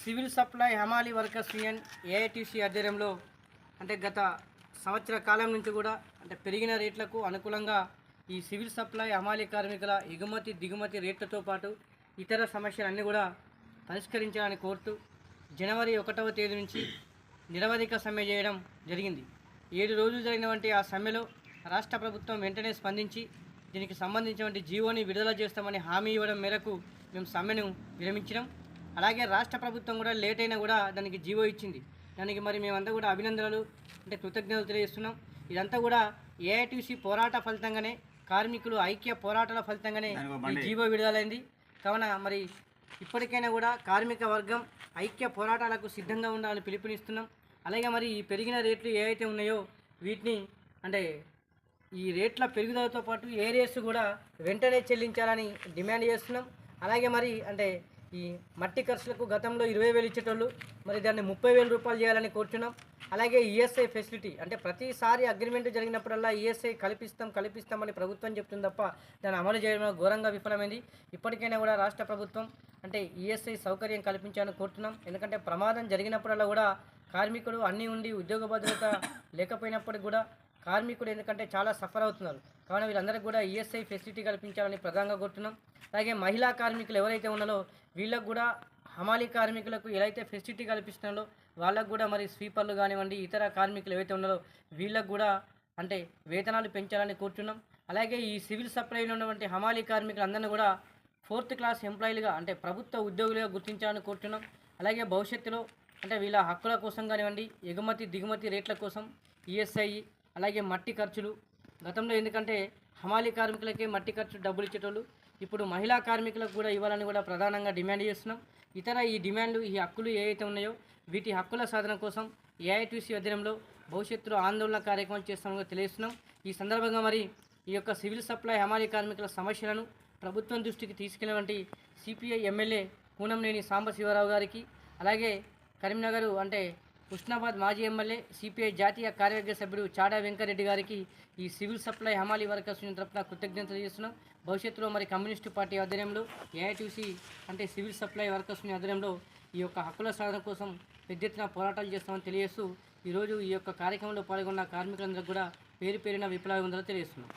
Civil supply హమాలి workers union AITC ఆధ్వర్యంలో అంటే గత సంవత్సర కాలం నుంచి కూడా అంటే పెరిగిన రేట్లకు అనుకూలంగా ఈ సివిల్ సప్లై హమాలి కార్మికుల ఎగుమతి దిగుమతి రేట్లతో పాటు ఇతర సమస్యలన్నీ కూడా పరిష్కరించాలని కోరుతూ జనవరి ఒకటవ తేదీ నుంచి నిరవధిక సమ్మె చేయడం జరిగింది. ఏడు రోజులు జరిగినటువంటి ఆ సమ్మెలో రాష్ట్ర ప్రభుత్వం వెంటనే స్పందించి దీనికి సంబంధించినటువంటి జీవోని విడుదల చేస్తామని హామీ ఇవ్వడం మేరకు మేము సమ్మెను విరమించినాం. అలాగే రాష్ట్ర ప్రభుత్వం కూడా లేట్ అయినా కూడా దానికి జీవో ఇచ్చింది. దానికి మరి మేమంతా కూడా అభినందనలు అంటే కృతజ్ఞతలు తెలియజేస్తున్నాం. ఇదంతా కూడా ఏఐటీసీ పోరాట ఫలితంగానే కార్మికులు ఐక్య పోరాటాల ఫలితంగానే జీవో విడుదలైంది. కావున మరి ఇప్పటికైనా కూడా కార్మిక వర్గం ఐక్య పోరాటాలకు సిద్ధంగా ఉండాలని పిలుపునిస్తున్నాం. అలాగే మరి ఈ పెరిగిన రేట్లు ఏవైతే ఉన్నాయో వీటిని అంటే ఈ రేట్ల పెరుగుదలతో పాటు ఏరియాస్ కూడా వెంటనే చెల్లించాలని డిమాండ్ చేస్తున్నాం. అలాగే మరి అంటే ఈ మట్టి ఖర్చులకు గతంలో ఇరవై వేలు ఇచ్చేటోళ్ళు మరి దాన్ని ముప్పై వేల రూపాయలు చేయాలని కోరుచున్నాం. అలాగే ఈఎస్ఐ ఫెసిలిటీ అంటే ప్రతిసారి అగ్రిమెంట్ జరిగినప్పుడల్లా ఈఎస్ఐ కల్పిస్తాం కల్పిస్తామని ప్రభుత్వం చెప్తుంది తప్ప దాన్ని అమలు చేయడం ఘోరంగా విఫలమైంది. ఇప్పటికైనా కూడా రాష్ట్ర ప్రభుత్వం అంటే ఈఎస్ఐ సౌకర్యం కల్పించాలని కోరుతున్నాం. ఎందుకంటే ప్రమాదం జరిగినప్పుడల్లా కూడా కార్మికుడు అన్నీ ఉండి ఉద్యోగ భద్రత లేకపోయినప్పటికి కూడా కార్మికుడు ఎందుకంటే చాలా సఫర్ అవుతున్నారు. కావున వీళ్ళందరికీ కూడా ఈఎస్ఐ ఫెసిలిటీ కల్పించాలని ప్రధానంగా కోరుతున్నాం. అలాగే మహిళా కార్మికులు ఎవరైతే ఉన్నారో వీళ్ళకు కూడా హమాలి కార్మికులకు ఎలాగైతే ఫెసిలిటీ కల్పిస్తున్నారో వాళ్ళకు కూడా మరి స్వీపర్లు కానివ్వండి ఇతర కార్మికులు ఏవైతే ఉన్నారో వీళ్ళకు కూడా అంటే వేతనాలు పెంచాలని కోరుతున్నాం. అలాగే ఈ సివిల్ సప్లైలో ఉన్నటువంటి హమాలి కార్మికులందరినీ కూడా ఫోర్త్ క్లాస్ ఎంప్లాయీలుగా అంటే ప్రభుత్వ ఉద్యోగులుగా గుర్తించాలని కోరుతున్నాం. అలాగే భవిష్యత్తులో అంటే వీళ్ళ హక్కుల కోసం కానివ్వండి ఎగుమతి దిగుమతి రేట్ల కోసం ఈఎస్ఐ అలాగే మట్టి ఖర్చులు. గతంలో ఎందుకంటే హమాలీ కార్మికులకే మట్టి ఖర్చు డబ్బులు ఇచ్చేటోళ్ళు ఇప్పుడు మహిళా కార్మికులకు కూడా ఇవ్వాలని కూడా ప్రధానంగా డిమాండ్ చేస్తున్నాం. ఇతర ఈ డిమాండ్లు ఈ హక్కులు ఏవైతే ఉన్నాయో వీటి హక్కుల సాధన కోసం ఏఐటీసీ అధ్యయనంలో భవిష్యత్తులో ఆందోళన కార్యక్రమం చేస్తామని తెలియజేస్తున్నాం. ఈ సందర్భంగా మరి ఈ యొక్క సివిల్ సప్లై హమాలీ కార్మికుల సమస్యలను ప్రభుత్వం దృష్టికి తీసుకెళ్ళినటువంటి సిపిఐ ఎమ్మెల్యే కూనంనేని సాంబశివరావు గారికి అలాగే కరీంనగర్ అంటే హుస్నాబాద్ మాజీ ఎమ్మెల్యే సిపిఐ జాతీయ కార్యవర్గ సభ్యుడు చాడా వెంకరెడ్డి గారికి ఈ సివిల్ సప్లై హమాలీ వర్కర్స్ యూనియన్ తరఫున కృతజ్ఞతలు చేస్తున్నాం భవిష్యత్తులో మరి కమ్యూనిస్టు పార్టీ ఆధ్వర్యంలో ఏఐటీసీ అంటే సివిల్ సప్లై వర్కర్స్ యూనియన్ ఆధ్వర్యంలో ఈ యొక్క హక్కుల సాధన కోసం పెద్ద ఎత్తున పోరాటాలు చేస్తామని తెలియజేస్తూ ఈరోజు ఈ యొక్క కార్యక్రమంలో పాల్గొన్న కార్మికులందరికీ కూడా పేరు పేరిన విప్లవం ఉందని తెలియజేస్తున్నాం.